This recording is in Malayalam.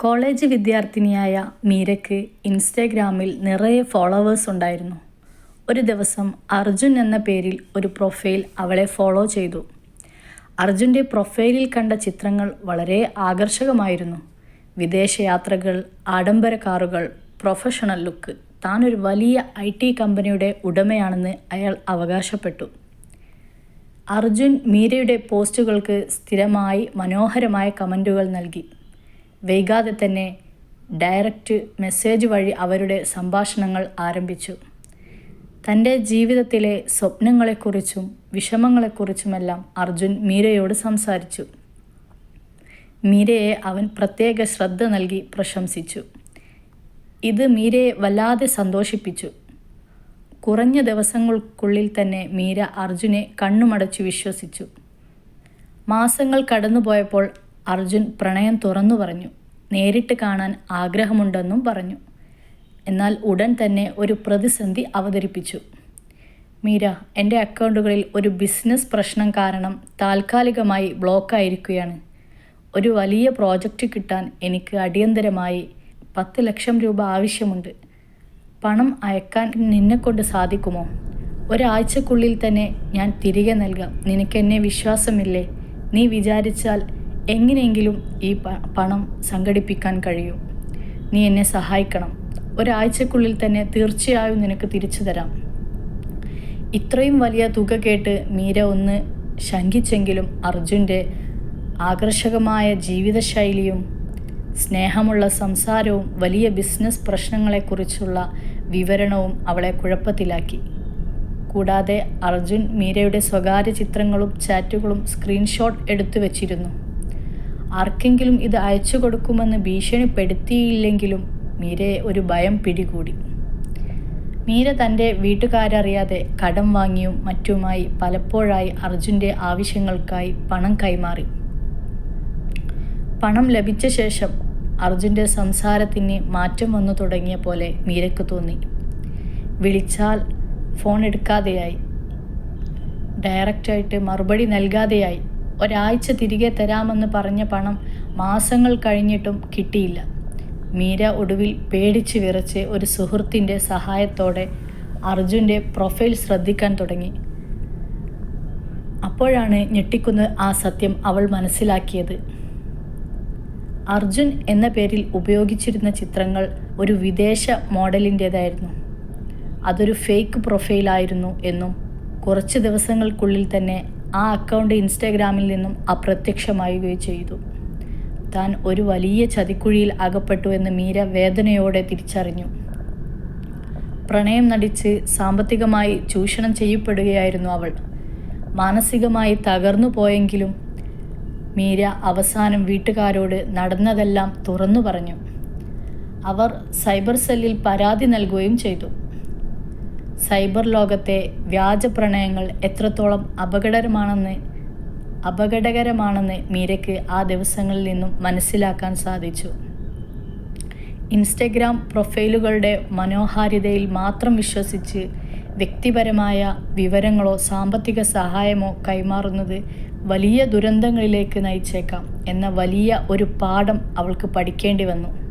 കോളേജ് വിദ്യാർത്ഥിനിയായ മീരയ്ക്ക് ഇൻസ്റ്റാഗ്രാമിൽ നിറയെ ഫോളോവേഴ്സ് ഉണ്ടായിരുന്നു. ഒരു ദിവസം അർജുൻ എന്ന പേരിൽ ഒരു പ്രൊഫൈൽ അവളെ ഫോളോ ചെയ്തു. അർജുന്റെ പ്രൊഫൈലിൽ കണ്ട ചിത്രങ്ങൾ വളരെ ആകർഷകമായിരുന്നു. വിദേശയാത്രകൾ ആഡംബര കാറുകൾ പ്രൊഫഷണൽ ലുക്ക് താനൊരു വലിയ ഐ ടി കമ്പനിയുടെ ഉടമയാണെന്ന് അയാൾ അവകാശപ്പെട്ടു. അർജുൻ മീരയുടെ പോസ്റ്റുകൾക്ക് സ്ഥിരമായി മനോഹരമായ കമന്റുകൾ നൽകി. വൈകാതെ തന്നെ ഡയറക്റ്റ് മെസ്സേജ് വഴി അവരുടെ സംഭാഷണങ്ങൾ ആരംഭിച്ചു. തന്റെ ജീവിതത്തിലെ സ്വപ്നങ്ങളെക്കുറിച്ചും വിഷമങ്ങളെക്കുറിച്ചുമെല്ലാം അർജുൻ മീരയോട് സംസാരിച്ചു. മീരയെ അവൻ പ്രത്യേക ശ്രദ്ധ നൽകി പ്രശംസിച്ചു. ഇത് മീരയെ വല്ലാതെ സന്തോഷിപ്പിച്ചു. കുറഞ്ഞ ദിവസങ്ങൾക്കുള്ളിൽ തന്നെ മീര അർജുനെ കണ്ണുമടച്ചു വിശ്വസിച്ചു. മാസങ്ങൾ കടന്നുപോയപ്പോൾ അർജുൻ പ്രണയം തുറന്നു പറഞ്ഞു. നേരിട്ട് കാണാൻ ആഗ്രഹമുണ്ടെന്നും പറഞ്ഞു. എന്നാൽ ഉടൻ തന്നെ ഒരു പ്രതിസന്ധി അവതരിപ്പിച്ചു. മീര എന്റെ അക്കൗണ്ടുകളിൽ ഒരു ബിസിനസ് പ്രശ്നം കാരണം താൽക്കാലികമായി ബ്ലോക്കായിരിക്കുകയാണ് ഒരു വലിയ പ്രോജക്റ്റ് കിട്ടാൻ എനിക്ക് അടിയന്തരമായി പത്ത് ലക്ഷം രൂപ ആവശ്യമുണ്ട്. പണം അയക്കാൻ നിന്നെക്കൊണ്ട് സാധിക്കുമോ? ഒരാഴ്ചക്കുള്ളിൽ തന്നെ ഞാൻ തിരികെ നൽകാം. നിനക്കെന്നെ വിശ്വാസമില്ലേ? നീ വിചാരിച്ചാൽ എങ്ങനെയെങ്കിലും ഈ പണം സംഘടിപ്പിക്കാൻ കഴിയും. നീ എന്നെ സഹായിക്കണം. ഒരാഴ്ചക്കുള്ളിൽ തന്നെ തീർച്ചയായും നിനക്ക് തിരിച്ചു തരാം. ഇത്രയും വലിയ തുക കേട്ട് മീര ഒന്ന് ശങ്കിച്ചെങ്കിലും അർജുന്റെ ആകർഷകമായ ജീവിതശൈലിയും സ്നേഹമുള്ള സംസാരവും വലിയ ബിസിനസ് പ്രശ്നങ്ങളെക്കുറിച്ചുള്ള വിവരണവും അവളെ കുഴപ്പത്തിലാക്കി. കൂടാതെ അർജുൻ മീരയുടെ സ്വകാര്യ ചിത്രങ്ങളും ചാറ്റുകളും സ്ക്രീൻഷോട്ട് എടുത്തു വച്ചിരുന്നു ആർക്കെങ്കിലും ഇത് അയച്ചു കൊടുക്കുമെന്ന് ഭീഷണിപ്പെടുത്തിയില്ലെങ്കിലും മീരയെ ഒരു ഭയം പിടികൂടി. മീര തന്റെ വീട്ടുകാരറിയാതെ കടം വാങ്ങിയും മറ്റുമായി പലപ്പോഴായി അർജുന്റെ ആവശ്യങ്ങൾക്കായി പണം കൈമാറി. പണം ലഭിച്ച ശേഷം അർജുന്റെ സംസാരത്തിന് മാറ്റം വന്നു തുടങ്ങിയ പോലെ മീരയ്ക്ക് തോന്നി. വിളിച്ചാൽ ഫോൺ എടുക്കാതെയായി. ഡയറക്റ്റായിട്ട് മറുപടി നൽകാതെയായി. ഒരാഴ്ച തിരികെ തരാമെന്ന് പറഞ്ഞ പണം മാസങ്ങൾ കഴിഞ്ഞിട്ടും കിട്ടിയില്ല. മീര ഒടുവിൽ പേടിച്ച് വിറച്ച് ഒരു സുഹൃത്തിന്റെ സഹായത്തോടെ അർജുന്റെ പ്രൊഫൈൽ ശ്രദ്ധിക്കാൻ തുടങ്ങി. അപ്പോഴാണ് ഞെട്ടിക്കുന്ന ആ സത്യം അവൾ മനസ്സിലാക്കിയത്. അർജുൻ എന്ന പേരിൽ ഉപയോഗിച്ചിരുന്ന ചിത്രങ്ങൾ ഒരു വിദേശ മോഡലിന്റേതായിരുന്നു അതൊരു ഫേക്ക് പ്രൊഫൈലായിരുന്നു എന്നും കുറച്ച് ദിവസങ്ങൾക്കുള്ളിൽ തന്നെ ആ അക്കൗണ്ട് ഇൻസ്റ്റാഗ്രാമിൽ നിന്നും അപ്രത്യക്ഷമാവുകയും ചെയ്തു. താൻ ഒരു വലിയ ചതിക്കുഴിയിൽ അകപ്പെട്ടു എന്ന് മീര വേദനയോടെ തിരിച്ചറിഞ്ഞു. പ്രണയം നടിച്ച് സാമ്പത്തികമായി ചൂഷണം ചെയ്യപ്പെടുകയായിരുന്നു അവൾ. മാനസികമായി തകർന്നു പോയെങ്കിലും മീര അവസാനം വീട്ടുകാരോട് നടന്നതെല്ലാം തുറന്നു പറഞ്ഞു. അവർ സൈബർ സെല്ലിൽ പരാതി നൽകുകയും ചെയ്തു. സൈബർ ലോകത്തെ വ്യാജ പ്രണയങ്ങൾ എത്രത്തോളം അപകടകരമാണെന്ന് അപകടകരമാണെന്ന് മീരയ്ക്ക് ആ ദിവസങ്ങളിൽ നിന്നും മനസ്സിലാക്കാൻ സാധിച്ചു. ഇൻസ്റ്റഗ്രാം പ്രൊഫൈലുകളുടെ മനോഹാരിതയിൽ മാത്രം വിശ്വസിച്ച് വ്യക്തിപരമായ വിവരങ്ങളോ സാമ്പത്തിക സഹായമോ കൈമാറുന്നത് വലിയ ദുരന്തങ്ങളിലേക്ക് നയിച്ചേക്കാം എന്ന വലിയ ഒരു പാഠം അവൾക്ക് പഠിക്കേണ്ടി വന്നു.